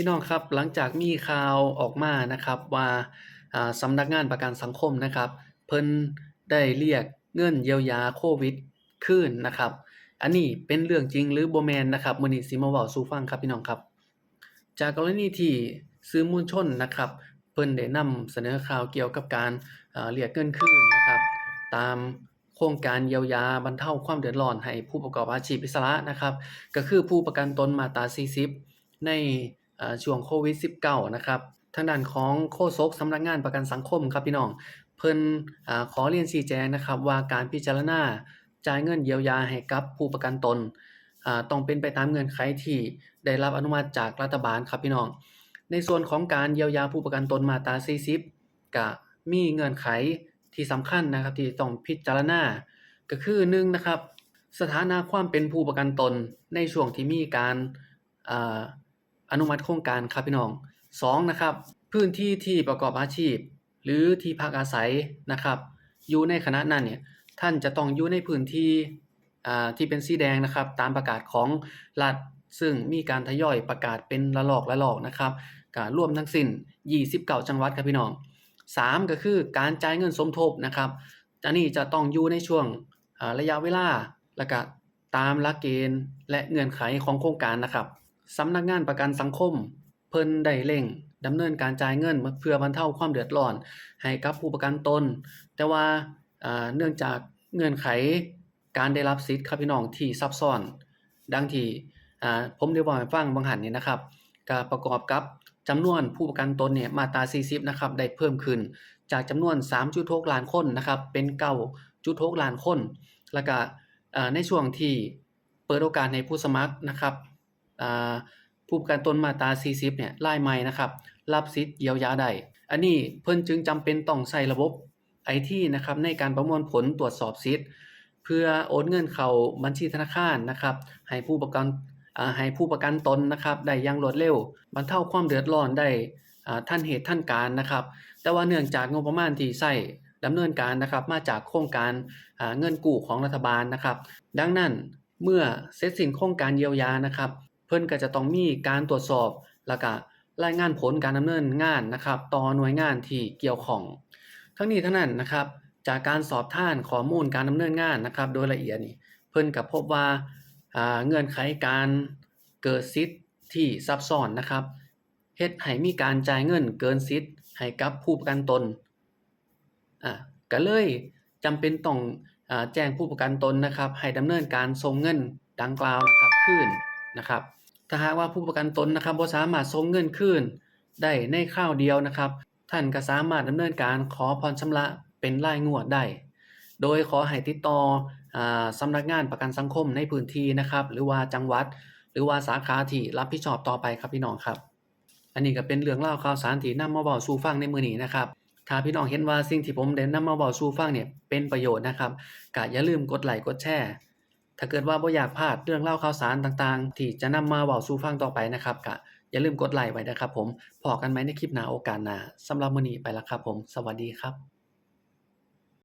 พี่น้องครับหลังจากมีข่าวออกมานะครับว่าสำนักงานประกันสังคมนะครับ เพิ่นได้เรียกเงินเยียวยาโควิดคืนนะครับ อันนี้เป็นเรื่องจริงหรือบ่แมนนะครับมื้อนี้สิมาเว้าสู่ฟังครับพี่น้องครับ จากกรณีที่สื่อมวลชนนะครับ เพิ่นได้นำเสนอข่าวเกี่ยวกับการอ่าเรียกเงินคืนนะครับ ตามโครงการเยียวยาบรรเทาความเดือดร้อนให้ผู้ประกอบอาชีพอิสระนะครับ ก็คือผู้ประกันตนมาตรา40 ใน ช่วงโควิด 19 นะครับทางด้านของโฆษกสำนักงานประกันสังคมครับพี่น้อง เพิ่นอขอเรียนชี้แจงนะครับว่าการพิจารณาจ่ายเงินเยียวยาให้กับผู้ประกันตนต้องเป็นไปตามเงื่อนไขที่ได้รับอนุมัติจากรัฐบาลครับพี่น้อง ในส่วนของการเยียวยาผู้ประกันตนมาตรา 40ก็มีเงื่อนไขที่สำคัญนะครับที่ต้องพิจารณา ก็คือ1นะครับ สถานะความเป็นผู้ประกันตนในช่วงที่มีการ อนุมัติโครงการครับพี่น้อง2นะครับพื้นที่ที่ประกอบอาชีพ หรือที่พักอาศัยนะครับอยู่ในขณะนั้นเนี่ยท่านจะต้องอยู่ในพื้นที่อ่าที่เป็นสีแดงนะครับ ตามประกาศของรัฐซึ่งมีการทยอยประกาศเป็นระลอกระลอกนะครับก็รรวมทั้งสิ้น 29 จังหวัดครับพี่น้อง 3 ก็คือการจ่ายเงินสมทบนะครับอันนี้จะต้องอยู่ในช่วงระยะเวลาแล้วก็ตามหลักเกณฑ์และเงื่อนไขของโครงการนะครับ สำนักงานประกันสังคม เพิ่นได้เร่งดำเนินการจ่ายเงินเพื่อบรรเทาความเดือดร้อน ให้กับผู้ประกันตน แต่ว่าเนื่องจากเงื่อนไขการได้รับสิทธิ์ครับพี่น้องที่ซับซ้อน ดังที่ผมได้เว้าให้ฟังบางหันนี่นะครับก็ประกอบกับจำนวนผู้ประกันตนเนี่ยมาตรา 40 นะครับได้เพิ่มขึ้น จากจำนวน 3.6ล้านคนนะครับเป็น9.6ล้านคน แล้วก็ในช่วงที่เปิดโอกาสให้ผู้สมัครนะครับ ผู้ประกันตนมาตรา 40 เนี่ยรายใหม่นะครับรับสิทธิ์เยียวยาได้อันนี้เพิ่นจึงจำเป็นต้องใช้ระบบไอทีนะครับในการประมวลผลตรวจสอบสิทธิ์ เพื่อโอนเงินเข้าบัญชีธนาคารนะครับ ให้ผู้ประกันให้ผู้ประกันตนนะครับได้อย่างรวดเร็วบรรเทาความเดือดร้อนได้อ่านเหตุทันการนะครับ แต่ว่าเนื่องจากงบประมาณที่ใช้ดำเนินการนะครับมาจากโครงการเงินกู้ของรัฐบาลนะครับ ดังนั้นเมื่อเสร็จสิ้นโครงการเยียวยานะครับ เพิ่นก็จะต้องมีการตรวจสอบแล้วก็รายงานผลการดำเนินงานนะครับต่อหน่วยงานที่เกี่ยวข้อง ทั้งนี้ทั้งนั้นนะครับ จากการสอบท่านข้อมูลการดำเนินงานนะครับ โดยละเอียดนี่เพิ่นก็พบว่าอ่าเงื่อนไขการเกิดสิทธิ์ที่ซับซ้อนนะครับเฮ็ดให้มีการจ่ายเงินเกินสิทธิ์ให้กับผู้ประกันตนอ่าก็เลยจำเป็นต้องอแจ้งผู้ประกันตนนะครับ ให้ดำเนินการส่งเงินดังกล่าวนะครับคืนนะครับ ถ้าหากว่าผู้ประกันตนนะครับบ่สามารถส่งเงินคืนได้ในคราวเดียวนะครับ ท่านก็สามารถดำเนินการขอผ่อนชำระเป็นรายงวดได้ โดยขอให้ติดต่ออ่าสำนักงานประกันสังคมในพื้นที่นะครับ หรือว่าจังหวัด หรือว่าสาขาที่รับผิดชอบต่อไปครับพี่น้องครับ อันนี้ก็เป็นเรื่องเล่าข่าวสารที่นำมาเว้าสู่ฟังในมือนี้นะครับถ้าพี่น้องเห็นว่าสิ่งที่ผมได้นำมาเว้าสู่ฟังเนี่ยเป็นประโยชน์นะครับก็อย่าลืมกดไลค์กดแชร์ ถ้าเกิดว่าบ่อยากพลาดเรื่องเล่าข่าวสารต่างๆ ที่จะนำมาเว้าสู่ฟังต่อไปนะครับก็อย่าลืมกดไลค์ไว้นะครับผมพอกันไหมในคลิปหน้าโอกาสหน้าสำหรับมื้อนี้ไปแล้วครับผม สวัสดีครับ